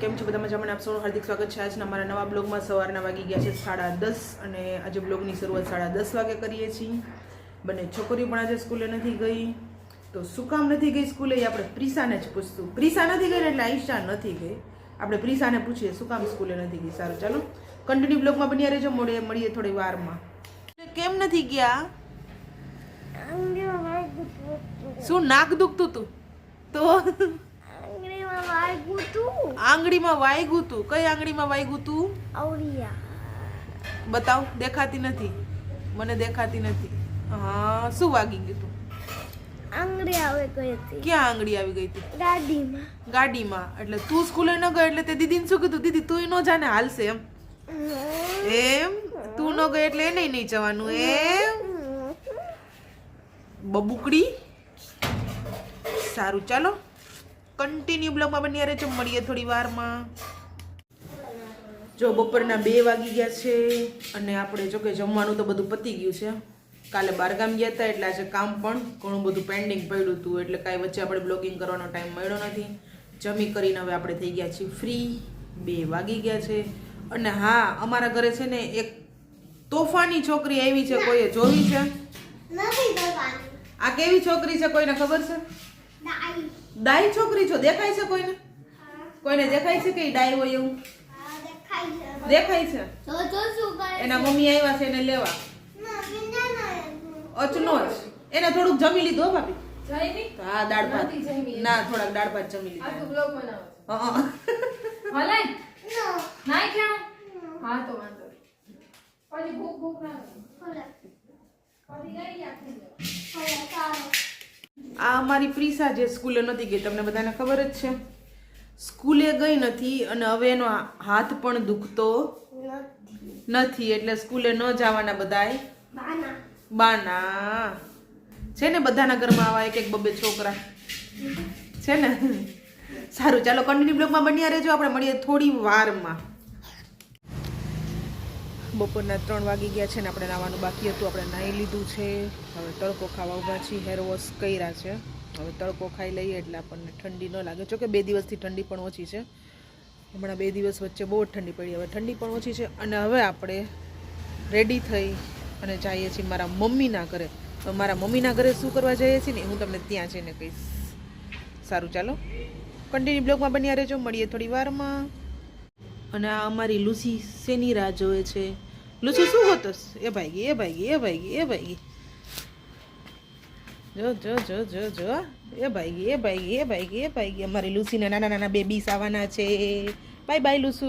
કેમ છો? બધા મજામાં આપસોનું હાર્દિક સ્વાગત છે. આજના અમારા નવા બ્લોગમાં સવારના વાગી ગયા છે સાડા દસ અને આજે બ્લોગની શરૂઆત સાડા દસ વાગે કરીએ છીએ. બંને છોકરીઓ પણ આજે સ્કૂલે નથી ગઈ. તો શું કામ નથી ગઈ સ્કૂલે? એ આપણે પ્રિસાને જ પૂછતું પ્રિસા નથી ગઈ એટલે આઈશા નથી ગઈ. આપણે પ્રિસાને પૂછીએ શું કામ સ્કૂલે નથી ગઈ? સારું ચાલો. કન્ટિન્યુ બ્લોગમાં બન્યા રહેજો. મળીએ મળીએ થોડી વારમાં. કેમ નથી ગયા? શું નાક દુખતું તું? તો આંગળીમાં વાગ્યું તું? કઈ આંગળીમાં વાગ્યું તું? બતાવ દેખાતી નથી. મને દેખાતી નથી. હા શું વાગી ગયું તું? આંગળી આવે ગઈ હતી. ક્યાં આંગળી આવી ગઈ હતી? ગાડીમાં. ગાડીમાં. એટલે તું સ્કૂલે ન ગઈ એટલે તે દીદીને શું કીધું? દીદી તું ન જાને હાલશે એમ. એમ? તું ન ગઈ એટલે એને નહીં જવાનું એમ? બબુકડી? સારું ચાલો. કન્ટિન્યુ બ્લોગમાં બની રહેજો. મળીએ થોડી વારમાં. જો બપોરના બે વાગી ગયા છે અને આપણે જો કે જમવાનું તો બધું પતી ગયું છે. કાલે બારગામ ગયા હતા એટલે આજે કામ પણ ઘણું બધું પેન્ડિંગ પડ્યું હતું. એટલે કાંઈ વચ્ચે આપણે બ્લોગિંગ કરવાનો ટાઈમ મળ્યો નથી. જમી કરીને હવે આપણે થઈ ગયા છીએ ફ્રી બે વાગી ગયા છે. અને હા અમારા ઘરે છે ને એક તોફાની છોકરી આવી છે કોઈએ જોવી છે? આ કેવી છોકરી છે કોઈને ખબર છે? ડાઈ ડાઈ છોકરી છો દેખાય છે કોઈને? કોઈને દેખાય છે કે ડાય ડાઈ હોય એવું? દેખાય છે. એના મમ્મી આવ્યા છે એને લેવા. ના અચનો જ. એને થોડુંક જમી લીધું ભાભી. હા દાળ ભાત. ના થોડાક દાળ ભાત જમી લીધું. હં, હં. તો વાંધો પછી ભૂખ ભૂખ ના આ અમારી પ્રિસા જે સ્કૂલે નથી ગઈ, તમને બધાને ખબર જ છે. સ્કૂલે ગઈ નથી અને હવે એનો હાથ પણ દુખતો નથી, એટલે સ્કૂલે ન જવાના બધાય. બાના. છે ને બધાના ઘરમાં આવા એક એક બબે છોકરા. છે ને? સારું, ચાલો કન્ટિન્યુ બ્લોગમાં બન્યા રહેજો. આપણે મળીએ થોડી વારમાં. બપોરના ત્રણ વાગી ગયા છે ને આપણે નાવાનું બાકી હતું. આપણે નાહી લીધું છે. હવે તડકો ખાવા ઊભા છીએ. હેર વોશ કર્યા છે. હવે તડકો ખાઈ લઈએ એટલે આપણને ઠંડી ન લાગે. જોકે બે દિવસથી ઠંડી પણ ઓછી છે. હમણાં બે દિવસ વચ્ચે બહુ જ ઠંડી પડી. હવે ઠંડી પણ ઓછી છે. અને હવે આપણે રેડી થઈ અને જઈએ છીએ મારા મમ્મીના ઘરે. તો મારા મમ્મીના ઘરે શું કરવા જઈએ છીએ ને, હું તમને ત્યાં જઈને કહીશ. સારું, ચાલો. કન્ટિન્યુ બ્લોગમાં બન્યા રહેજો. મળીએ થોડી વારમાં. અને આ અમારી લુસી શેની રાહ જોવે છે? લુસી શું હોતસ એ ભાઈ એ ભાઈ એ ભાઈ એ ભાઈ. જો જો જો જો જો. એ ભાઈ એ ભાઈ એ ભાઈ એ ભાઈ. અમારી લુસીને નાના નાના બેબીસ આવવાના છે. બાય બાય લુસુ.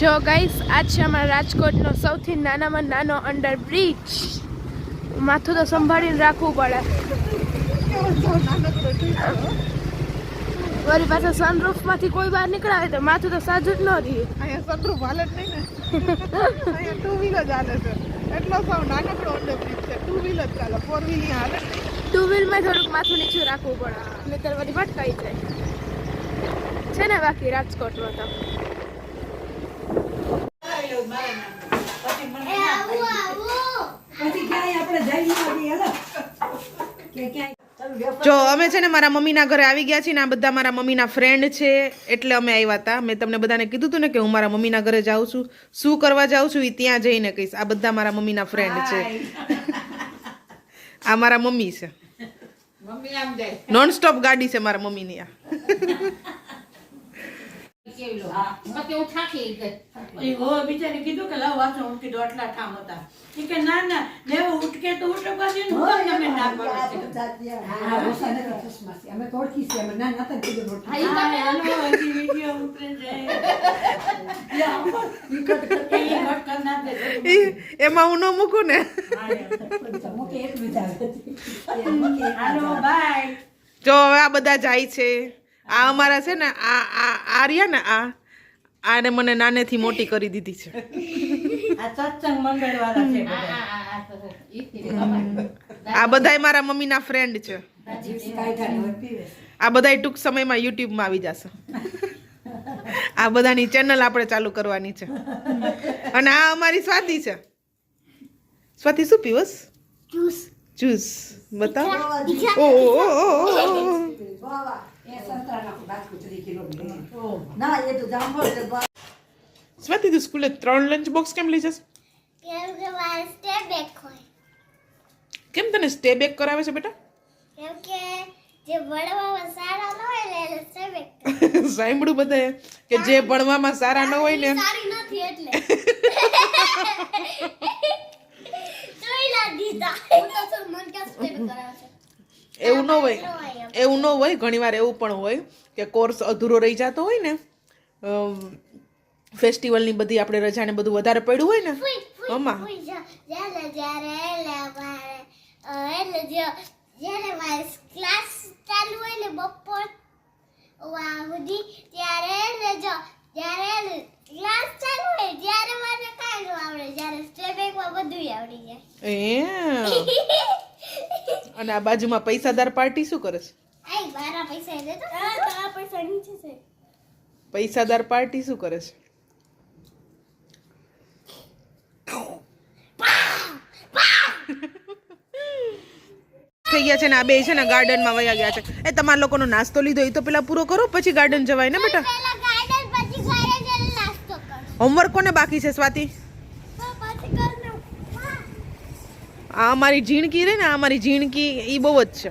જો ગાઈસ આજ છે અમારા રાજકોટનો સૌથી નાનામાં નાનો અંડર બ્રિજ માથું તો સંભાળીને રાખવું પડે. વળી પાછા સનરૂફમાંથી કોઈ બહાર નીકળાવે તો માથું તો સાજુ જ ન રહી. અહીંયા સનરૂફ હાલે જ નહીં ને. અહીંયા ટુ વ્હીલર જ હાલે છે. એટલો સાવ નાનકડો અંડરબ્રિજ છે. ટુ વ્હીલર ચાલે. ફોર વ્હીલ હાલે જ. ટુ વ્હીલમાં થોડુંક માથું નીચું રાખવું પડે. નહીતર વળી ભટકાઈ જાય. છે ને બાકી રાજકોટમાં તો. આપણે જઈએ આવું જો અમે છે ને મારા મમ્મીના ઘરે આવી ગયા છીએ ને આ બધા મારા મમ્મીના ફ્રેન્ડ છે એટલે અમે આવ્યા હતા. મેં તમને બધાને કીધું હતું ને કે હું મારા મમ્મીના ઘરે જાઉં છું. શું કરવા જાઉં છું એ ત્યાં જઈને કહીશ. આ બધા મારા મમ્મીના ફ્રેન્ડ છે. આ મારા મમ્મી છે. નોન સ્ટોપ ગાડી છે મારા મમ્મીની આ. પછી હું. થાકી ગઈ હો બિચારી કીધું કે લાવ વાંચો હું કીધું આટલા ઠામ હતા. કે ના ના લેવો ઉઠકે તો ઉઠવા દે ને હું ના પાડું એમાં હું ન મૂકું ને? હાલો બાય. જો હવે આ બધા જાય છે. આ અમારા છે ને આ આ આ રહ્યા ને આ આને મને નાનેથી મોટી કરી દીધી છે. આ સત્સંગ મંડળ વાળા છે આ બધા. આ આ આ તો ઈ થી કમાય. આ બધાય મારા મમ્મીના ફ્રેન્ડ છે. આ બધાય ટૂંક સમયમાં યુટ્યુબમાં આવી જશે. આ બધાની ચેનલ આપણે ચાલુ કરવાની છે. અને આ અમારી સ્વાતિ છે. સ્વાતિ શું પીવસ? જ્યુસ જ્યુસ બતાવ. ઓ ઓ, ઓ, ઓ, ઓ, ઓ. બાવા એ સંતરાના બાજકુ ત્રીસ કિલો ના એ તો જાંબો એટલે બા- સ્વાતિ તું સ્કૂલે ત્રણ લંચ બોક્સ કેમ લઈ જશે? કેમ તને સ્ટે બેક કરાવે છે બેટા? કેમ કે જે ભણવામાં સારા ન હોય ને એને બેક સાંભળ્યું બધાએ કે જે ભણવામાં સારા ન હોય ને સારી નથી એટલે જોઈ લા દીધા હું તો શું મન કે સ્ટેપ કરાવે છે એવું ન હોય. એવું ન હોય. ઘણીવાર એવું પણ હોય કે કોર્સ અધૂરો રહી જતો હોય ને ફેસ્ટિવલની બધી આપણે રજાને બધું વધારે પડ્યું હોય ને હમા જ્યારે જ્યારે એટલે મારે અ, એટલે જે- જ્યારે મારે ક્લાસ ચાલુ હોય ને બપોર વા સુધી ત્યારે એટલે જો જ્યારે ક્લાસ ચાલુ હોય ત્યારે મને કાંઈ ન આવડે જ્યારે સ્ટેપ એકમાં બધું આવડી જાય એ અને આ બાજુમાં પૈસાદાર પાર્ટી શું કરે છે? આઈ મારા પૈસા એને તો તારા પૈસા નીચે છે. પૈસાદાર પાર્ટી શું કરે છે? થઈ ગયા છે ને આ બે છે ને ગાર્ડનમાં વયા ગયા છે. એ તમારા લોકોનો નાસ્તો લીધો એ તો પેલા પૂરો કરો પછી ગાર્ડન જવાય ને બેટા? પહેલા ગાર્ડન પછી ઘરે જઈને નાસ્તો કર. હોમવર્ક કોને બાકી છે સ્વાતિ પછી કર ને આ અમારી ઝીણકી રે ને, આ અમારી ઝીણકી એ બહુ જ છે.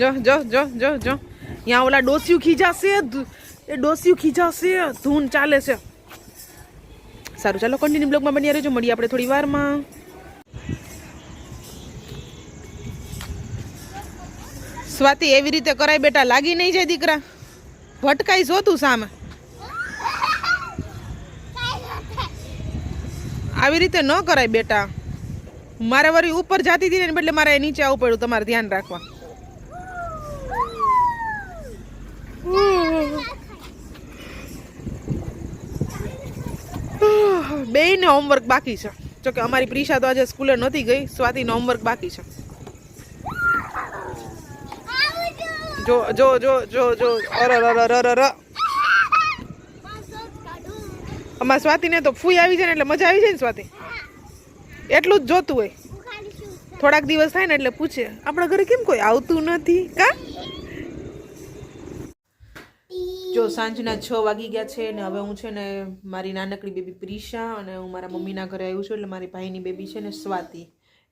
જો જો જો જો જો. અહીંયા ઓલા ડોસિયું ખીજાશે એ ડોસિયું ખીજાશે, ધૂન ચાલે છે. સારું, ચાલો કન્ટિન્યુ બ્લોગમાં બની રહેજો. મળીએ આપણે થોડી વારમાં. સ્વાતિ એવી રીતે કરાય બેટા, લાગી નહીં જાય દીકરા. ભટકાઈ જો તું સામે. આવી રીતે ન કરાય બેટા. મારે વળી ઉપર જાતી હતી ને બદલે મારે નીચે આવવું પડ્યું તમારે ધ્યાન રાખવા. બેયને હોમવર્ક બાકી છે. જો કે અમારી પ્રિશા તો આજે સ્કૂલે નહોતી ગઈ, સ્વાતિનો હોમવર્ક બાકી છે. જો જો જો જો જો અર અર અર અર અર અમારા સ્વાતિને તો ફૂઈ આવી જાય ને એટલે મજા આવી જાય ને સ્વાતિ. એટલું જ જોતું હોય. થોડાક દિવસ થાય ને એટલે પૂછે આપણા ઘરે કેમ કોઈ આવતું નથી? કા? જો સાંજના છ વાગી ગયા છે ને હવે હું છે ને મારી નાનકડી બેબી પ્રિશા અને હું મારા મમ્મીના ઘરે આવ્યું છું એટલે મારી ભાઈની બેબી છે ને સ્વાતિ.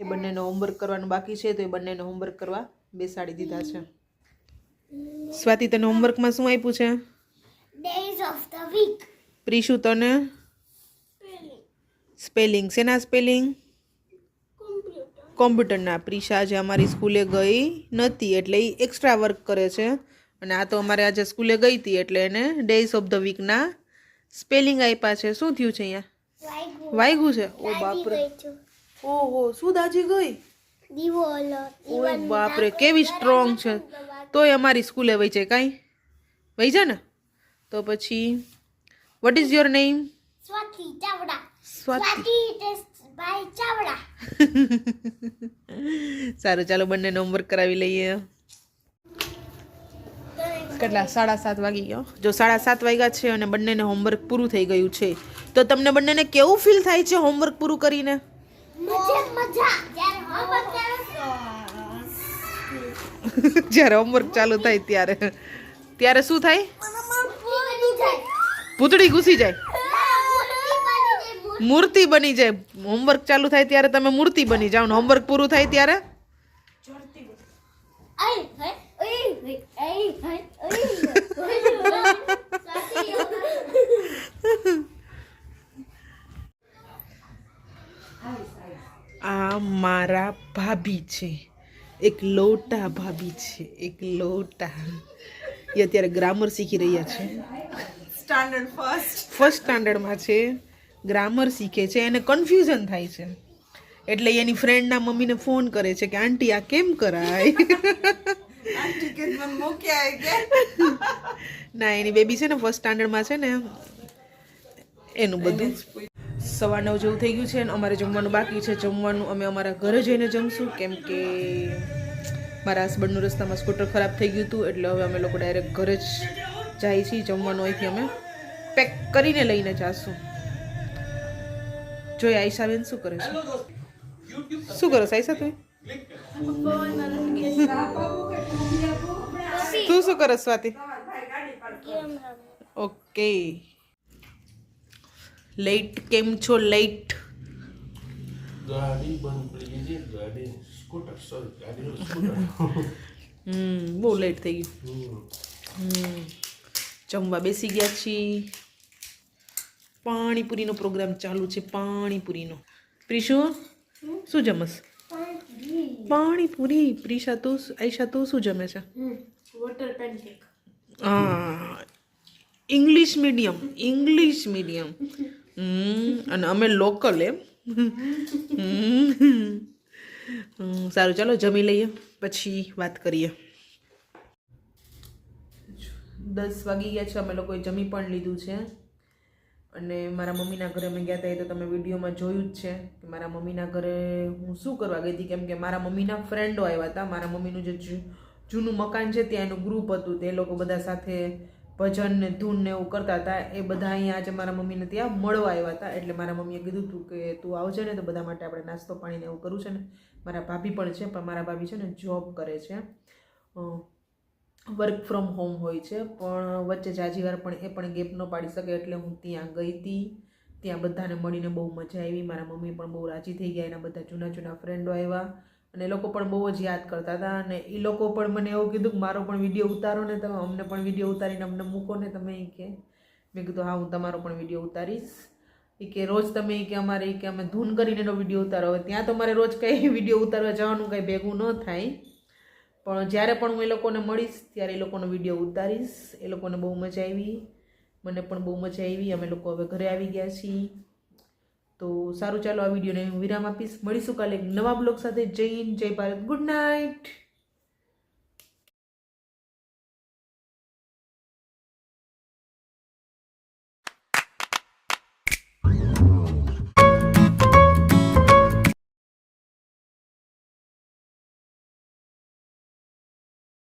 એ બંનેનો હોમવર્ક કરવાનું બાકી છે તો એ બંનેને હોમવર્ક કરવા બેસાડી દીધા છે. સ્વાતિ તને હોમવર્કમાં શું આપ્યું છે? Days of the week Prishu તને સ્પેલિંગ શેના સ્પેલિંગ કોમ્પ્યુટરના પ્રિશા આજે અમારી સ્કૂલે ગઈ નથી એટલે એ એક્સ્ટ્રા વર્ક કરે છે. અને આ તો અમારે આજે સ્કૂલે ગઈ હતી એટલે એને ડેઝ ઓફ ધ વીકના સ્પેલિંગ આપ્યા છે. શું થયું છે અહીંયા? વાગ્યું છે? ઓ બાપરે. ઓહો શું દાજી ગઈ? ઓ બાપરે કેવી સ્ટ્રોંગ છે. તોય અમારી સ્કૂલે વહી જાય કાંઈ? વહી જાય ને તો પછી what is your name Swati Chavda Swati bye Chavda સારું ચાલો બંનેને હોમવર્ક કરાવી લઈએ. કેટલા? સાડા સાત વાગી ગયો. જો સાડા સાત વાગ્યા છે અને બંનેને હોમવર્ક પૂરું થઈ ગયું છે તો તમને બંનેને કેવું ફીલ થાય છે હોમવર્ક પૂરું કરીને? જ્યારે હોમવર્ક ચાલુ થાય ત્યારે. ત્યારે શું થાય. ભૂતળી ઘૂસી જાય. મૂર્તિ બની જાય, હોમવર્ક ચાલુ થાય ત્યારે તમે મૂર્તિ બની જાઓ ને હોમવર્ક પૂરું થાય ત્યારે. આ મારા ભાભી છે. એક લોટા ભાભી છે. એક લોટા. એ અત્યારે ગ્રામર શીખી રહ્યા છે. સ્ટાન્ડર્ડ ફર્સ્ટ ફર્સ્ટ સ્ટાન્ડર્ડમાં છે ગ્રામર શીખે છે એને કન્ફ્યુઝન થાય છે. એટલે એની ફ્રેન્ડના મમ્મીને ફોન કરે છે કે આંટી આ કેમ કરાય? ના એની બેબી છે ને ફર્સ્ટ સ્ટાન્ડર્ડમાં છે ને એનું બધું. સવા નવ જેવું થઈ ગયું છે અને અમારે જમવાનું બાકી છે. જમવાનું અમે અમારા ઘરે જઈને જમશું કેમ કે મારા હસબન્ડનું રસ્તામાં સ્કૂટર ખરાબ થઈ ગયું હતું એટલે હવે અમે લોકો ડાયરેક્ટ ઘરે જ જાય છીએ જમવાનું અહીંથી અમે પેક કરીને લઈને જઈશું જોઈએ આઈશાબેન શું કરે છે? શું કરો આઈશા તું તું શું કરો સ્વાતિ? ઓકે. લેટ કેમ છો લેટ ગાડી બંધ પડી ગઈ છે ગાડી સ્કૂટર સોરી ગાડીનું સ્કૂટર. હમ બહુ લેટ થઈ ગયું. હમ. જમવા બેસી ગયા છીએ. પાણીપુરીનો પ્રોગ્રામ ચાલુ છે પાણીપુરીનો. પ્રિશુ શું જમસ પાણીપુરી. પ્રિશા તું આઈશા તું શું જમે છે? વોટર પેનકેક હા. ઇંગ્લિશ મીડિયમ ઇંગ્લિશ મીડિયમ હમ અને અમે લોકલ એમ. સારું ચાલો જમી લઈએ. પછી વાત કરીએ. દસ વાગી ગયા છે, અમે લોકોએ જમી પણ લીધું છે. અને મારા મમ્મીના ઘરે અમે ગયા હતા, એ તો તમે વિડીયોમાં જોયું જ છે કે મારા મમ્મીના ઘરે હું શું કરવા ગઈ હતી, કેમ કે મારા મમ્મીના ફ્રેન્ડો આવ્યા હતા. મારા મમ્મીનું જે જૂનું મકાન છે, ત્યાં એનું ગ્રુપ હતું. તે લોકો બધા સાથે ભજન ને ધૂન ને એવું કરતા હતા. એ બધા અહીંયા આજે મારા મમ્મીને ત્યાં મળવા આવ્યા હતા. એટલે મારા મમ્મીએ કીધું હતું કે તું આવજે ને, તો બધા માટે આપણે નાસ્તો પાણીને એવું કરવું છે ને. મારા ભાભી પણ છે, પણ મારા ભાભી છે ને જોબ કરે છે. વર્ક ફ્રોમ હોમ હોય છે, પણ વચ્ચે જાજી વાર પણ એ પણ ગેપ ન પાડી શકે એટલે હું ત્યાં ગઈ હતી ત્યાં બધાને મળીને બહુ મજા આવી. મારા મમ્મી પણ બહુ રાજી થઈ ગયા. એના બધા જૂના જૂના ફ્રેન્ડો આવ્યા. અને એ લોકો પણ બહુ જ યાદ કરતા હતા. અને એ લોકો પણ મને એવું કીધું કે મારો પણ વીડિયો ઉતારો ને તમે અમને પણ વીડિયો ઉતારીને અમને મૂકો ને તમે એ કે. મેં કીધું, હા, હું તમારો પણ વીડિયો ઉતારીશ. એ કે, રોજ તમે કે અમારે કે અમે ધૂન કરીને એનો વીડિયો ઉતારો. હવે ત્યાં તો મારે રોજ કંઈ વીડિયો ઉતારવા જવાનું કંઈ ભેગું ન થાય. પણ જ્યારે પણ હું એ લોકોને મળીશ, ત્યારે એ લોકોનો વીડિયો ઉતારીશ. એ લોકોને બહુ મજા આવી. મને પણ બહુ મજા આવી. અમે લોકો હવે ઘરે આવી ગયા છીએ. તો સારું, ચાલો આ વિડીયોને હું વિરામ આપીશ. મળીશું કાલે નવા બ્લોગ સાથે. જય હિન્દ, જય ભારત. Good night.